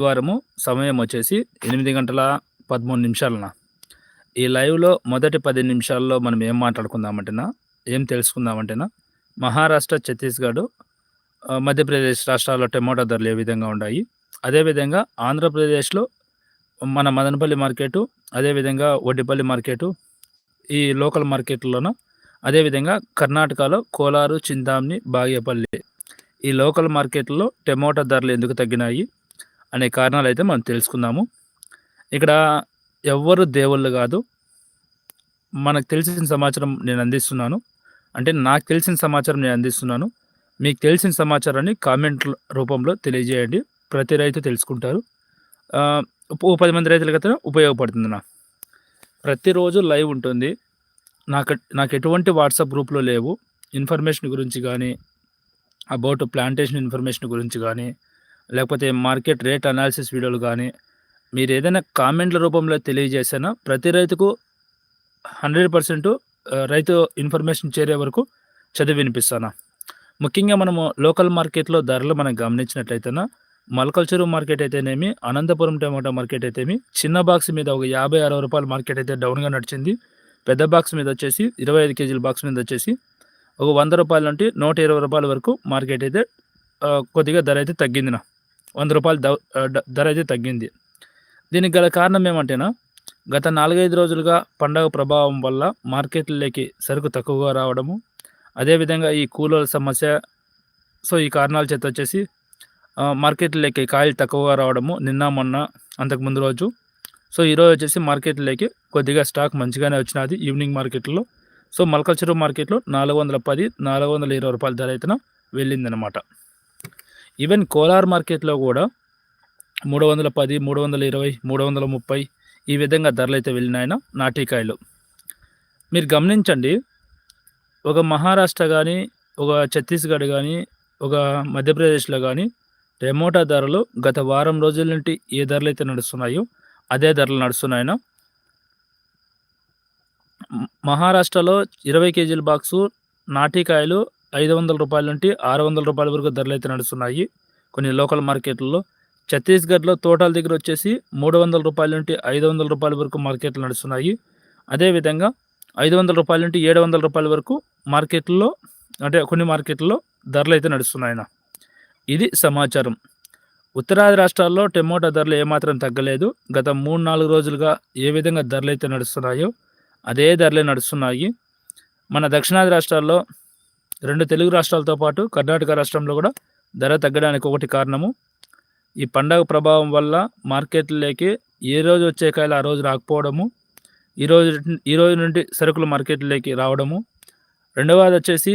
వారము సమయం వచ్చేసి ఎనిమిది గంటల పదమూడు నిమిషాలన ఈ లైవ్లో మొదటి పది నిమిషాల్లో మనం ఏం మాట్లాడుకుందామంటేనా? ఏం తెలుసుకుందామంటేనా? మహారాష్ట్ర ఛత్తీస్గఢ్ మధ్యప్రదేశ్ రాష్ట్రాల్లో టమోటా ధరలు ఏ విధంగా ఉన్నాయి అదేవిధంగా ఆంధ్రప్రదేశ్లో మన మదనపల్లి మార్కెటు అదేవిధంగా వడ్డిపల్లి మార్కెటు ఈ లోకల్ మార్కెట్లోనూ అదేవిధంగా కర్ణాటకలో కోలారు చింతామణి బాగేపల్లి. ఈ లోకల్ మార్కెట్లో టమోటా ధరలు ఎందుకు తగ్గినాయి? అనే కారణాలు అయితే మనం తెలుసుకుందాము. ఇక్కడ ఎవ్వరు దేవుళ్ళు కాదు. మనకు తెలిసిన సమాచారం నేను అందిస్తున్నాను. అంటే నాకు తెలిసిన సమాచారం నేను అందిస్తున్నాను. మీకు తెలిసిన సమాచారాన్ని కామెంట్ రూపంలో తెలియజేయండి. ప్రతి రైతు తెలుసుకుంటారు. ఓ పది మంది రైతులకు అయితే ఉపయోగపడుతుంది నా ప్రతిరోజు లైవ్ ఉంటుంది. నాకు నాకు ఎటువంటి వాట్సాప్ గ్రూప్లో లేవు. ఇన్ఫర్మేషన్ గురించి కానీ అబౌట్ ప్లాంటేషన్ ఇన్ఫర్మేషన్ గురించి కానీ లేకపోతే మార్కెట్ రేట్ అనాలిసిస్ వీడియోలు కానీ మీరు ఏదైనా కామెంట్ల రూపంలో తెలియజేసినా? ప్రతి రైతుకు హండ్రెడ్ పర్సెంట్ రైతు ఇన్ఫర్మేషన్ చేరే వరకు చదివి వినిపిస్తాను? ముఖ్యంగా మనము లోకల్ మార్కెట్లో ధరలు మనం గమనించినట్లయితేనా మల్కల్చెరు మార్కెట్ అయితేనేమి అనంతపురం టమాటా మార్కెట్ అయితేమి చిన్న బాక్స్ మీద ఒక యాభై అరవై రూపాయల మార్కెట్ అయితే డౌన్గా నడిచింది. పెద్ద బాక్స్ మీద వచ్చేసి ఇరవై ఐదు కేజీల బాక్స్ మీద వచ్చేసి ఒక వంద రూపాయల నుండి నూట ఇరవై రూపాయల వరకు మార్కెట్ అయితే కొద్దిగా ధర అయితే తగ్గింది నా వంద రూపాయలు ధర అయితే తగ్గింది. దీనికి గల కారణం ఏమంటేనా గత నాలుగైదు రోజులుగా పండగ ప్రభావం వల్ల మార్కెట్లలోకి సరుకు తక్కువగా రావడము అదేవిధంగా ఈ కూలర్ సమస్య సో ఈ కారణాల చేత వచ్చేసి మార్కెట్లోకి కాయలు తక్కువగా రావడము నిన్న మొన్న అంతకు ముందు రోజు. సో ఈరోజు వచ్చేసి మార్కెట్లోకి కొద్దిగా స్టాక్ మంచిగానే వచ్చినది ఈవినింగ్ మార్కెట్లో. సో మల్కల్చరు మార్కెట్లో నాలుగు వందల పది నాలుగు వందల ఇరవై రూపాయల ధర అయితే వెళ్ళిందనమాట ఈవెన్ కోలార్ మార్కెట్లో కూడా మూడు వందల పది మూడు వందల ఇరవై మూడు వందల ముప్పై ఈ విధంగా ధరలు అయితే వెళ్ళినాయన నాటికాయలు. మీరు గమనించండి ఒక మహారాష్ట్ర కానీ ఒక ఛత్తీస్గఢ్ కానీ ఒక మధ్యప్రదేశ్లో కానీ టమోటా ధరలు గత వారం రోజుల నుండి ఏ ధరలు అయితే నడుస్తున్నాయో అదే ధరలు నడుస్తున్నాయన. మహారాష్ట్రలో ఇరవై కేజీల బాక్సు నాటికాయలు ఐదు వందల రూపాయల నుండి ఆరు వందల రూపాయల వరకు ధరలు అయితే నడుస్తున్నాయి. కొన్ని లోకల్ మార్కెట్లలో ఛత్తీస్గఢ్లో తోటల దగ్గర వచ్చేసి మూడు వందల రూపాయల నుండి ఐదు వందల రూపాయల వరకు మార్కెట్లు నడుస్తున్నాయి. అదేవిధంగా ఐదు వందల రూపాయల నుండి ఏడు వందల రూపాయల వరకు మార్కెట్లో అంటే కొన్ని మార్కెట్లో ధరలు అయితే నడుస్తున్నాయన ఇది సమాచారం. ఉత్తరాది రాష్ట్రాల్లో టమోటా ధరలు ఏమాత్రం తగ్గలేదు. గత మూడు నాలుగు రోజులుగా ఏ విధంగా ధరలు అయితే నడుస్తున్నాయో అదే ధరలే నడుస్తున్నాయి. మన దక్షిణాది రాష్ట్రాల్లో రెండు తెలుగు రాష్ట్రాలతో పాటు కర్ణాటక రాష్ట్రంలో కూడా ధర తగ్గడానికి ఒకటి కారణము. ఈ పండగ ప్రభావం వల్ల మార్కెట్లోకి ఏ రోజు వచ్చే కాయలు ఆ రోజు రాకపోవడము. ఈ రోజు ఈ రోజు నుండి సరుకులు మార్కెట్లోకి రావడము. రెండవది వచ్చేసి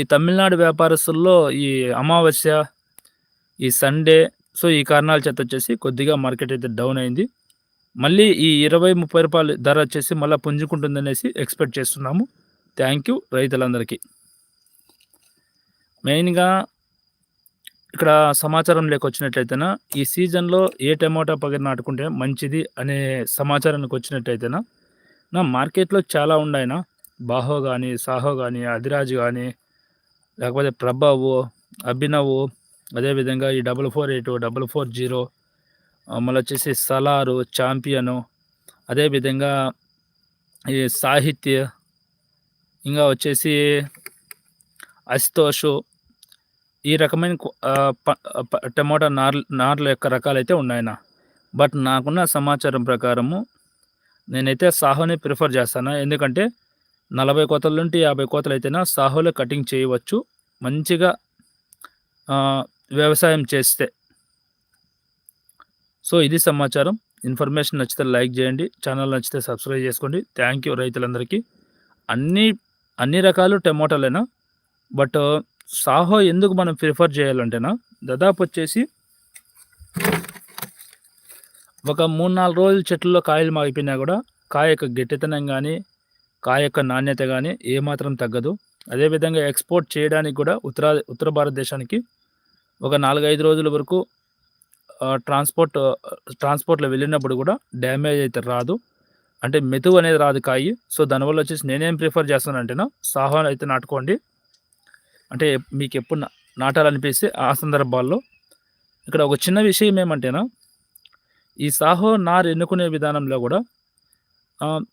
ఈ తమిళనాడు వ్యాపారస్తుల్లో ఈ అమావాస్య ఈ సండే సో ఈ కారణాల చేత వచ్చేసి కొద్దిగా మార్కెట్ అయితే డౌన్ అయింది. మళ్ళీ ఈ ఇరవై ముప్పై రూపాయలు ధర వచ్చేసి మళ్ళీ పుంజుకుంటుందనేసి ఎక్స్పెక్ట్ చేస్తున్నాము. థ్యాంక్ యూ రైతులందరికీ. మెయిన్గా ఇక్కడ సమాచారం లేకొచ్చినట్లయితేనా ఈ సీజన్లో ఏ టమాటా పగిరి నాటుకుంటే మంచిది అనే సమాచారానికి వచ్చినట్లయితేనా నా మార్కెట్లో చాలా ఉన్నాయినా బాహో కానీ సాహో కానీ అధిరాజ్ కానీ లేకపోతే ప్రభావు అభినవ్ అదేవిధంగా ఈ double four eight double four zero మళ్ళీ వచ్చేసి సలారు ఛాంపియను అదేవిధంగా ఈ సాహిత్య ఇంకా వచ్చేసి అసితోషు ఈ రకమైన టమోటా నార్ నార్ల యొక్క రకాలైతే ఉన్నాయన్న. బట్ నాకున్న సమాచారం ప్రకారము నేనైతే సాహోని ప్రిఫర్ చేస్తాను. ఎందుకంటే నలభై కోతల నుండి యాభై కోతలు అయితేనా సాహోలో కటింగ్ చేయవచ్చు. మంచిగా వ్యవసాయం చేస్తే. సో ఇది సమాచారం. ఇన్ఫర్మేషన్ నచ్చితే లైక్ చేయండి. ఛానల్ నచ్చితే సబ్స్క్రైబ్ చేసుకోండి. థ్యాంక్ యూ రైతులందరికీ. అన్నీ అన్ని రకాలు టమోటాలేనా? బట్ uh, సాహో ఎందుకు మనం ప్రిఫర్ చేయాలంటేనా దాదాపు వచ్చేసి ఒక మూడు నాలుగు రోజులు చెట్లలో కాయలు మాగిపోయినా కూడా కాయ యొక్క గట్టితనం కానీ కాయ యొక్క నాణ్యత కానీ ఏమాత్రం తగ్గదు. అదేవిధంగా ఎక్స్పోర్ట్ చేయడానికి కూడా ఉత్తర ఉత్తర భారతదేశానికి ఒక నాలుగైదు రోజుల వరకు uh, ట్రాన్స్పోర్ట్ uh, ట్రాన్స్పోర్ట్లో వెళ్ళినప్పుడు కూడా డ్యామేజ్ అయితే రాదు. అంటే మెతువు అనేది రాదు కాయి. సో దానివల్ల వచ్చేసి నేనేం ప్రిఫర్ చేస్తానంటేనా సాహో అయితే నాటుకోండి. అంటే మీకు ఎప్పుడు నా- నాటాలనిపిస్తే ఆ సందర్భాల్లో. ఇక్కడ ఒక చిన్న విషయం ఏమంటేనా ఈ సాహో నార్ ఎన్నుకునే విధానంలో కూడా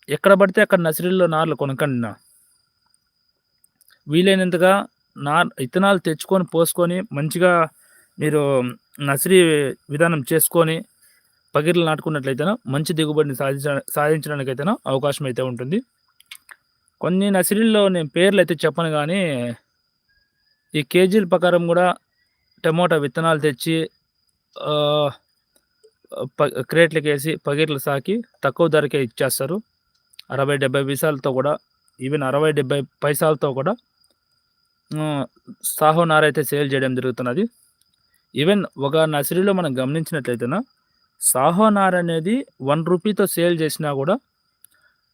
ఎక్కడ పడితే అక్కడ నర్సరీలో నార్లు కొనకండి వీలైనంతగా నార్ ఇత్తనాలు తెచ్చుకొని పోసుకొని మంచిగా మీరు నర్సరీ విధానం చేసుకొని పగిర్లు నాటుకున్నట్లయితేనా మంచి దిగుబడిని సాధించ సాధించడానికైతేనా అవకాశం అయితే ఉంటుంది. కొన్ని నర్సరీల్లో నేను పేర్లు అయితే చెప్పను కానీ ఈ కేజీల ప్రకారం కూడా టమోటా విత్తనాలు తెచ్చి ప క్రేట్లకి వేసి పగిర్లు సాకి తక్కువ ధరకే ఇచ్చేస్తారు. అరవై డెబ్బై పైసాలతో కూడా ఈవెన్ అరవై డెబ్బై పైసాలతో కూడా సాహో నారైతే సేల్ చేయడం జరుగుతున్నది. ఈవెన్ ఒక నర్సరీలో మనం గమనించినట్లయితేనా సాహో నార్ అనేది వన్ రూపీతో సేల్ చేసినా కూడా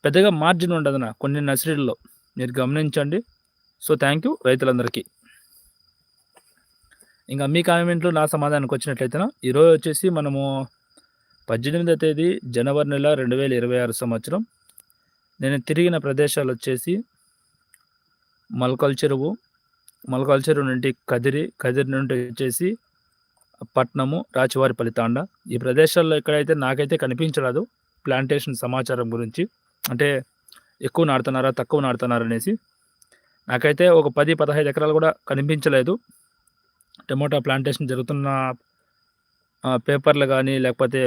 పెద్దగా మార్జిన్ ఉండదు నా కొన్ని నర్సరీల్లో. మీరు గమనించండి. సో థ్యాంక్ యూ రైతులందరికీ. ఇంకా మీ కామెంట్లు నా సమాధానానికి వచ్చినట్లయితే ఈరోజు వచ్చేసి మనము పద్దెనిమిదో తేదీ జనవరి నెల రెండు వేల ఇరవై ఆరు సంవత్సరం. నేను తిరిగిన ప్రదేశాలు వచ్చేసి మల్కల్ చెరువు మల్కల్ చెరువు నుండి కదిరి కదిరి నుండి వచ్చేసి పట్నము రాచివారిపల్లి తాండ ఈ ప్రదేశాల్లో ఎక్కడైతే నాకైతే కనిపించరాదు ప్లాంటేషన్ సమాచారం గురించి. అంటే ఎక్కువ నాడుతున్నారా తక్కువ నాడుతున్నారా అనేసి. నాకైతే ఒక పది పదహైదు ఎకరాలు కూడా కనిపించలేదు. టమోటా ప్లాంటేషన్ జరుగుతున్న పేపర్లు కానీ లేకపోతే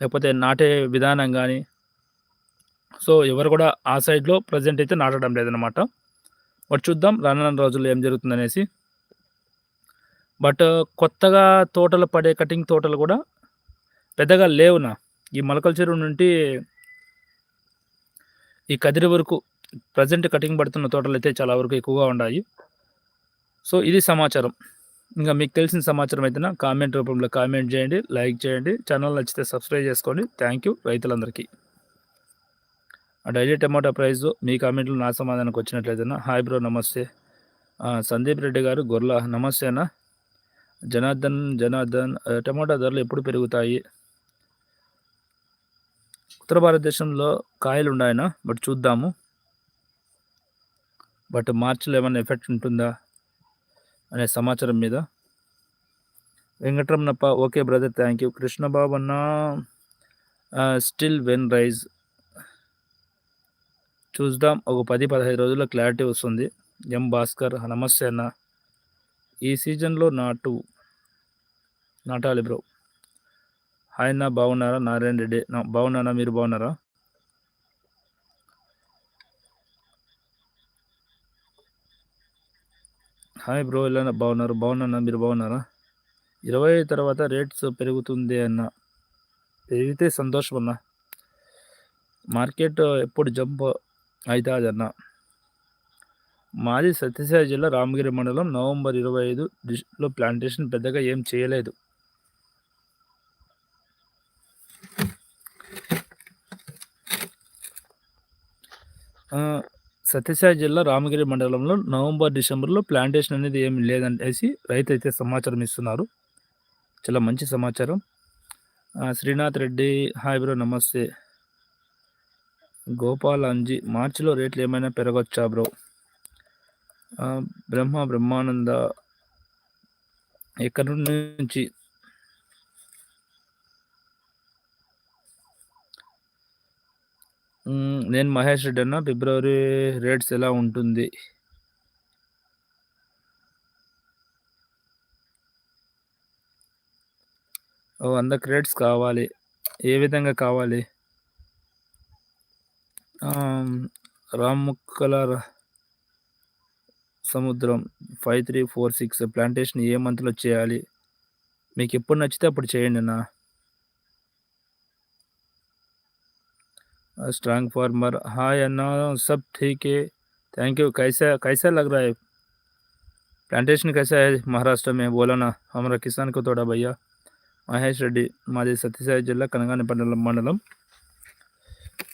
లేకపోతే నాటే విధానం కానీ సో ఎవరు కూడా ఆ సైడ్లో ప్రజెంట్ అయితే నాటడం లేదనమాట మరి చూద్దాం రానున్న రోజుల్లో ఏం జరుగుతుందనేసి. బట్ కొత్తగా తోటలు పడే కటింగ్ తోటలు కూడా పెద్దగా లేవునా? ఈ మొలకల చెరువు నుండి ఈ కదిరి వరకు ప్రజెంట్ కటింగ్ పడుతున్న తోటలు అయితే చాలా వరకు ఎక్కువగా ఉన్నాయి. సో ఇది సమాచారం. ఇంకా మీకు తెలిసిన సమాచారం అయితే కామెంట్ రూపంలో కామెంట్ చేయండి లైక్ చేయండి ఛానల్ నచ్చితే సబ్స్క్రైబ్ చేసుకోండి. థ్యాంక్ యూ రైతులందరికీ. డైలీ టమాటా ప్రైస్ మీ కామెంట్లు నా సమాధానానికి వచ్చినట్లయితే హాయ్ బ్రో నమస్తే. సందీప్ రెడ్డి గారు గొర్ల నమస్తే అన్న. జనార్దన్ జనార్దన్ టమాటా ధరలు ఎప్పుడు పెరుగుతాయి? ఉత్తర భారతదేశంలో కాయలు ఉన్నాయన? బట్ చూద్దాము. బట్ మార్చిలో ఏమైనా ఎఫెక్ట్ ఉంటుందా అనే సమాచారం మీద. Venkataramanappa okay brother thank you. Krishnababu అన్న స్టిల్ వెన్ రైజ్. చూద్దాం. ఒక పది పదహైదు రోజుల్లో క్లారిటీ వస్తుంది. ఎం భాస్కర్ నమస్తే అన్న. ఈ సీజన్లో నాటు నాటాలి బ్రో. హాయ్ అన్న బాగున్నారా? నారాయణ రెడ్డి. బాగున్నానా మీరు బాగున్నారా? హాయ్ బ్రో ఇలా బాగున్నారు? బాగున్నానా? మీరు బాగున్నారా? ఇరవై తర్వాత రేట్స్ పెరుగుతుంది అన్న. పెరిగితే సంతోషం అన్న. మార్కెట్ ఎప్పుడు జంప్ అవుతుంది అన్న మాది సత్యసాయి జిల్లా రామగిరి మండలం. నవంబర్ ఇరవై ఐదు లో ప్లాంటేషన్ పెద్దగా ఏం చేయలేదు. సత్యసాయి జిల్లా రామగిరి మండలంలో నవంబర్ డిసెంబర్లో ప్లాంటేషన్ అనేది ఏమి లేదనేసి రైతు అయితే సమాచారం ఇస్తున్నారు. చాలా మంచి సమాచారం. శ్రీనాథ్ రెడ్డి హాయ్ బ్రో నమస్తే. గోపాల్ అంజీ మార్చిలో రేట్లు ఏమైనా పెరగొచ్చా బ్రో? బ్రహ్మ బ్రహ్మానంద ఎక్కడి నుంచి? నేను మహేష్ రెడ్డి అన్న. ఫిబ్రవరి రేట్స్ ఎలా ఉంటుంది? ఓ వంద క్రేట్స్ కావాలి. ఏ విధంగా కావాలి? రామ్ ముక్కల సముద్రం five three four six plantation ఏ మంత్లో చేయాలి మీకు ఎప్పుడు నచ్చితే అప్పుడు చేయండి అన్న स्ट्रांग फार्मर हाय अन्ना सब ठीक है थैंक यू कैसा कैसा लग रहा है प्लांटेशन कैसा है महाराष्ट्र में बोला ना हमारा किसान को थोड़ा भैया మహేష్ రెడ్డి మాది సత్యసాయి జిల్లా కనగానిపట్నం మండలం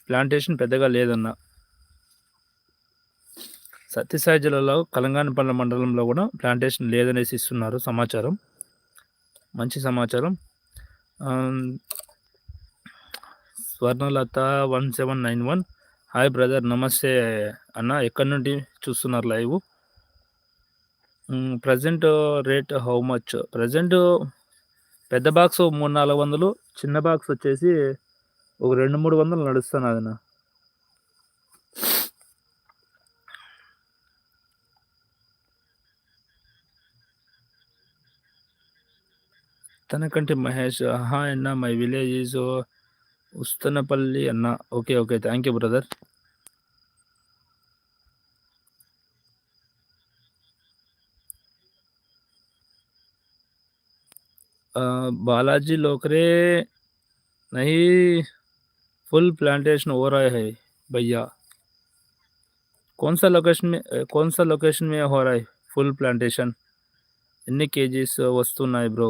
ప్లాంటేషన్ పెద్దగా లేదన్న సత్యసాయి జిల్లాలో కలంగానిపల్లి మండలంలో కూడా ప్లాంటేషన్ లేదనేసి ఇస్తున్నారు సమాచారం. మంచి సమాచారం. Swarnalatha one seven nine one. Hi brother నమస్తే అన్న. ఎక్కడి నుండి చూస్తున్నారు live? Present rate how much? Present పెద్ద బాక్స్ 3, 400 చిన్న బాక్స్ వచ్చేసి ఒక 2, 300 నడుస్తన్నదన్న. తనకంటి మహేష్ హాయ్ అన్న మై విలేజ్ ఈజ్ ఉస్తనపల్లి అన్న. Okay. Okay. Thank you brother. अ, बालाजी लोकरे नहीं फुल प्लांटेशन हो रहा है भैया। कौन सा लोकेशन में अ, कौन सा लोकेशन में हो रहा है फुल ప్లాంటేషన్? ఎన్ని కేజీస్ వస్తున్నాయి బ్రో?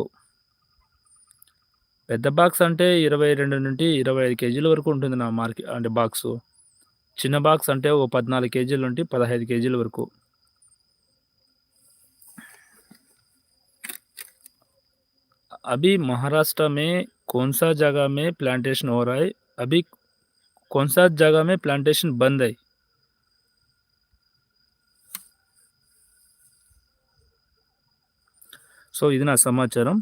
పెద్ద బాక్స్ అంటే 22-25 కేజీల వరకు ఉంటుంది నా మార్కె అంటే బాక్సు. చిన్న బాక్స్ అంటే ఓ 14 కేజీల నుండి 15 కేజీల వరకు. अभी महाराष्ट्र में कौन-सा जगह में प्लांटेशन हो रहा है? अभी कौन-सा जगह में प्लांटेशन बंद है? సో, ఇది నా సమాచారం.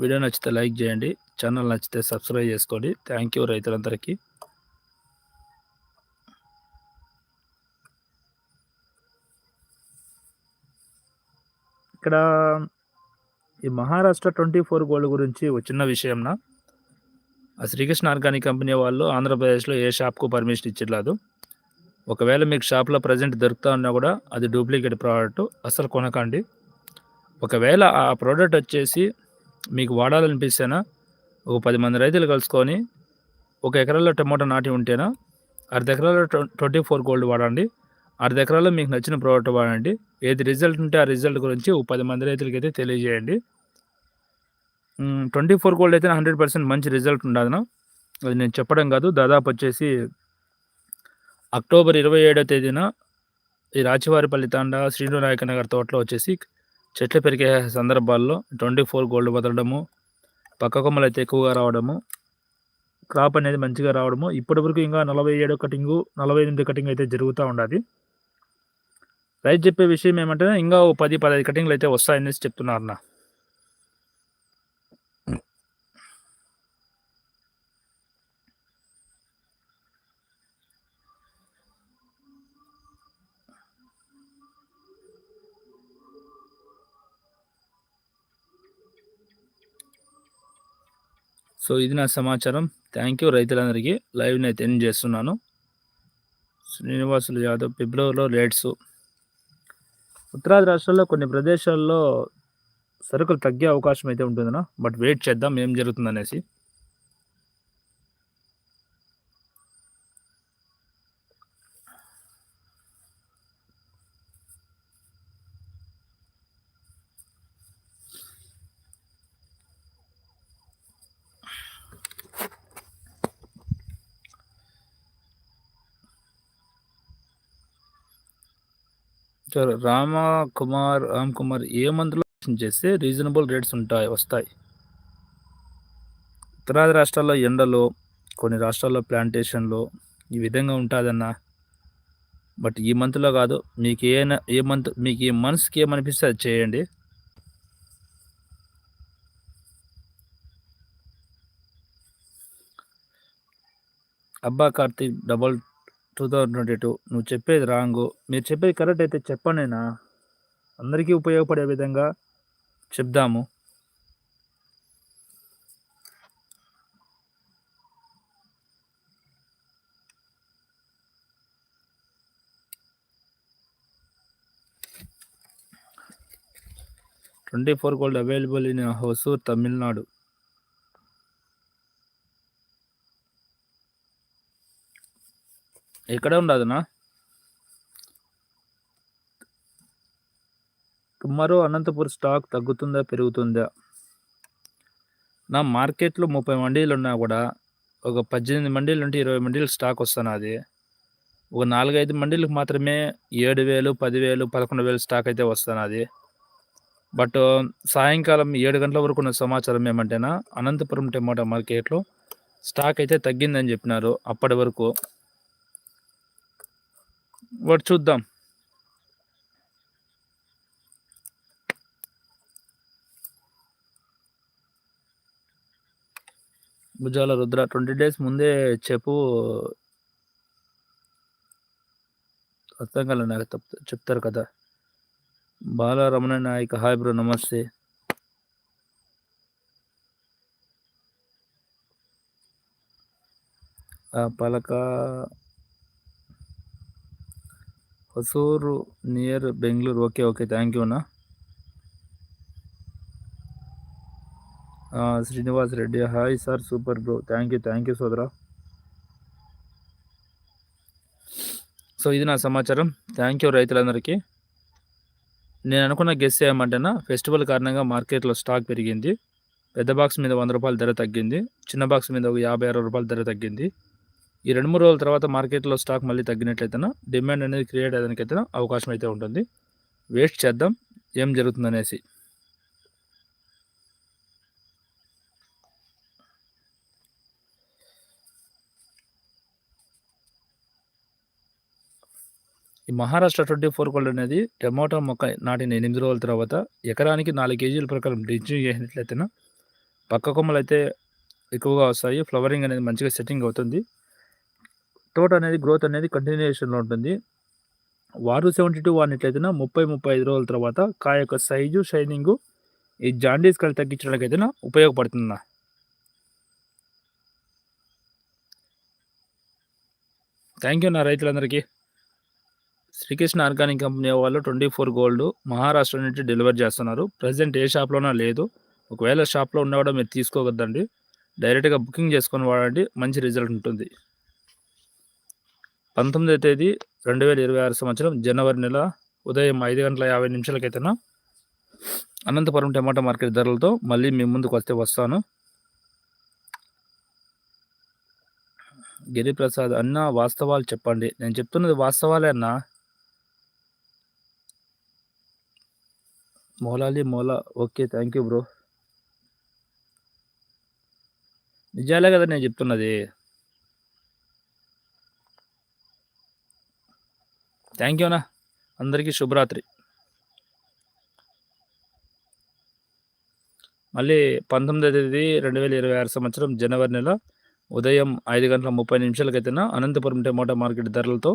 వీడియో నచ్చితే లైక్ చేయండి ఛానల్ నచ్చితే సబ్స్క్రైబ్ చేసుకోండి థ్యాంక్ యూ రైతులందరికీ. ఇక్కడ ఈ మహారాష్ట్ర 24 గోల్డ్ గురించి ఒక చిన్న విషయంన. ఆ శ్రీకృష్ణ ఆర్గానిక్ కంపెనీ వాళ్ళు ఆంధ్రప్రదేశ్‌లో ఏ షాప్‌కు పర్మిషన్ ఇచ్చట్లేదు. ఒకవేళ మీకు షాప్‌లో ప్రజెంట్ దొరుకుతా ఉన్నా కూడా అది డూప్లికేట్ ప్రోడక్ట్ అసలు కొనకండి. ఒకవేళ ఆ ప్రోడక్ట్ వచ్చేసి మీకు వాడాలనిపిస్తేనా ఒక పది మంది రైతులు కలుసుకొని ఒక ఎకరాలో టమోటా నాటి ఉంటేనా అర్ధ ఎకరాలో ట్వ 24 గోల్డ్ వాడండి. అర్ధ ఎకరాలో మీకు నచ్చిన ప్రోడక్ట్ వాడండి. ఏది రిజల్ట్ ఉంటే ఆ రిజల్ట్ గురించి ఒక పది మంది రైతులకి అయితే తెలియజేయండి. ట్వంటీ ఫోర్ గోల్డ్ అయితే 100% మంచి రిజల్ట్ ఉండాదన్న. అది నేను చెప్పడం కాదు దాదాపు వచ్చేసి అక్టోబర్ 27 తేదీన ఈ రాచివారిపల్లి తాండా శ్రీనునాయక నగర్ తోటలో వచ్చేసి చెట్లు పెరిగే సందర్భాల్లో 24 గోల్డ్ వదలడము, పక్క కొమ్మలు అయితే ఎక్కువగా రావడము, క్రాప్ అనేది మంచిగా రావడము, ఇప్పటి వరకు ఇంకా 47 కటింగు, 48 కటింగ్ అయితే జరుగుతూ ఉండాలి రైతు చెప్పే విషయం ఏమంటే ఇంకా ఓ 10, 15 కటింగ్‌లు అయితే వస్తాయనేసి చెప్తున్నారు నా సో, ఇది నా సమాచారం. థ్యాంక్ యూ రైతులందరికీ. లైవ్‌ని అయితే ఎండ్ చేస్తున్నాను శ్రీనివాసులు యాదవ్ ఫిబ్రవరిలో రేట్సు ఉత్తరాది రాష్ట్రాల్లో కొన్ని ప్రదేశాల్లో సరుకులు తగ్గే అవకాశం అయితే ఉంటుందన్న. బట్ వెయిట్ చేద్దాం ఏం జరుగుతుందనేసి. రామకుమార్ రామ్ కుమార్ ఏ మంత్‌లో చేస్తే రీజనబుల్ రేట్స్ ఉంటాయి వస్తాయి. ఉత్తరాది రాష్ట్రాల్లో ఎండలు, కొన్ని రాష్ట్రాల్లో ప్లాంటేషన్‌లు ఈ విధంగా ఉంటుందన్నా బట్ ఈ మంత్‌లో కాదు మీకు ఏ ఏ మంత్ మీకు ఈ మనసుకి ఏమనిపిస్తే అది చేయండి. అబ్బా! కార్తీక్ డబల్ 2022 నువ్వు చెప్పేది రాంగు. మీరు చెప్పేది కరెక్ట్ అయితే చెప్పండన్నా. అందరికీ ఉపయోగపడే విధంగా చెప్దాము. Twenty four gold available in Hosur Tamil Nadu. ఎక్కడ ఉండదునా టుమారో అనంతపూర్ స్టాక్ తగ్గుతుందా? పెరుగుతుందా? నా మార్కెట్‌లో ముప్పై మండీలు ఉన్నా కూడా ఒక పద్దెనిమిది మండీలు ఉంటే ఇరవై మండీలు స్టాక్ వస్తున్నది ఒక 4, 5 మండీలకు మాత్రమే 7000, 10000, 11,000 స్టాక్ అయితే వస్తున్నది బట్ సాయంకాలం ఏడు గంటల వరకు ఉన్న సమాచారం ఏమంటేనా అనంతపురం టమోటా మార్కెట్‌లో స్టాక్ అయితే తగ్గిందని చెప్పినారు అప్పటి వరకు. వాడు చూద్దాం. భుజాల రుద్ర ట్వంటీ డేస్ ముందే చెప్పు. అర్థం కాలే నాకు చెప్తారు కదా. బాలరమణ నాయక్ హాయ్ బ్రో నమస్తే. పలక Hosur near Bengaluru. Okay okay. Thank you అన్న. Srinivas Reddy. Hi sir. Super bro. Thank you thank you సోదరా. సో ఇది నా సమాచారం. థ్యాంక్ యూ రైతులందరికీ. నేను అనుకున్న గెస్ ఏమంటేనా ఫెస్టివల్ కారణంగా మార్కెట్లో స్టాక్ పెరిగింది. పెద్ద బాక్స్ మీద వంద రూపాయల ధర తగ్గింది. చిన్న బాక్స్ మీద ఒక యాభై అరవై రూపాయల ధర తగ్గింది. ఈ రెండు మూడు రోజుల తర్వాత మార్కెట్లో స్టాక్ మళ్ళీ తగ్గినట్లయితేనా డిమాండ్ అనేది క్రియేట్ అయ్యడానికైతే అవకాశం అయితే ఉంటుంది. వేస్ట్ చేద్దాం ఏం జరుగుతుందనేసి. ఈ మహారాష్ట్ర ట్వంటీ ఫోర్ కోల్డ్ అనేది టమోటా మొక్క నాటిన ఎనిమిది రోజుల తర్వాత ఎకరానికి నాలుగు కేజీల ప్రకారం డ్రించింగ్ చేసినట్లయితేనా పక్క కొమ్మలు అయితే ఎక్కువగా వస్తాయి ఫ్లవరింగ్ అనేది మంచిగా సెట్టింగ్ అవుతుంది. తోట అనేది గ్రోత్ అనేది కంటిన్యూషన్లో ఉంటుంది. వారు సెవెంటీ టూ వాడినట్లయితేనా ముప్పై ముప్పై ఐదు రోజుల తర్వాత కాయ యొక్క సైజు షైనింగు ఈ జాండీస్ కళ్ళు తగ్గించడానికి అయితే ఉపయోగపడుతుందా? థ్యాంక్ యూ నా రైతులందరికీ. శ్రీకృష్ణ ఆర్గానిక్ కంపెనీ వాళ్ళు ట్వంటీ ఫోర్ గోల్డ్ మహారాష్ట్ర నుంచి డెలివరీ చేస్తున్నారు. ప్రజెంట్ ఏ షాప్లోనా లేదు. ఒకవేళ షాప్లో ఉన్నా కూడా మీరు తీసుకోవద్దండి డైరెక్ట్గా బుకింగ్ చేసుకొని వాడండి. మంచి రిజల్ట్ ఉంటుంది. పంతొమ్మిదో తేదీ రెండు వేల ఇరవై ఆరు సంవత్సరం జనవరి నెల ఉదయం ఐదు గంటల యాభై నిమిషాలకైతేనా? అనంతపురం టమాటా మార్కెట్ ధరలతో మళ్ళీ మీ ముందుకు వస్తే వస్తాను. గిరిప్రసాద్ అన్న వాస్తవాలు చెప్పండి. నేను చెప్తున్నది వాస్తవాలే అన్నా. మోలాలి మోలా. Okay thank you bro. నిజాలే కదా నేను చెప్తున్నది. థ్యాంక్ యూ అందరికీ శుభరాత్రి. మళ్ళీ పంతొమ్మిదో తేదీ రెండు వేల ఇరవై ఆరు సంవత్సరం జనవరి నెల ఉదయం ఐదు గంటల ముప్పై నిమిషాలకైతేనా అనంతపురం టమోటా మార్కెట్ ధరలతో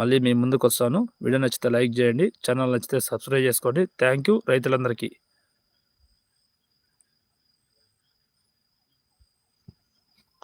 మళ్ళీ మీ ముందుకు వస్తాను వీడియో నచ్చితే లైక్ చేయండి. ఛానల్ నచ్చితే సబ్స్క్రైబ్ చేసుకోండి. థ్యాంక్ యూ రైతులందరికీ.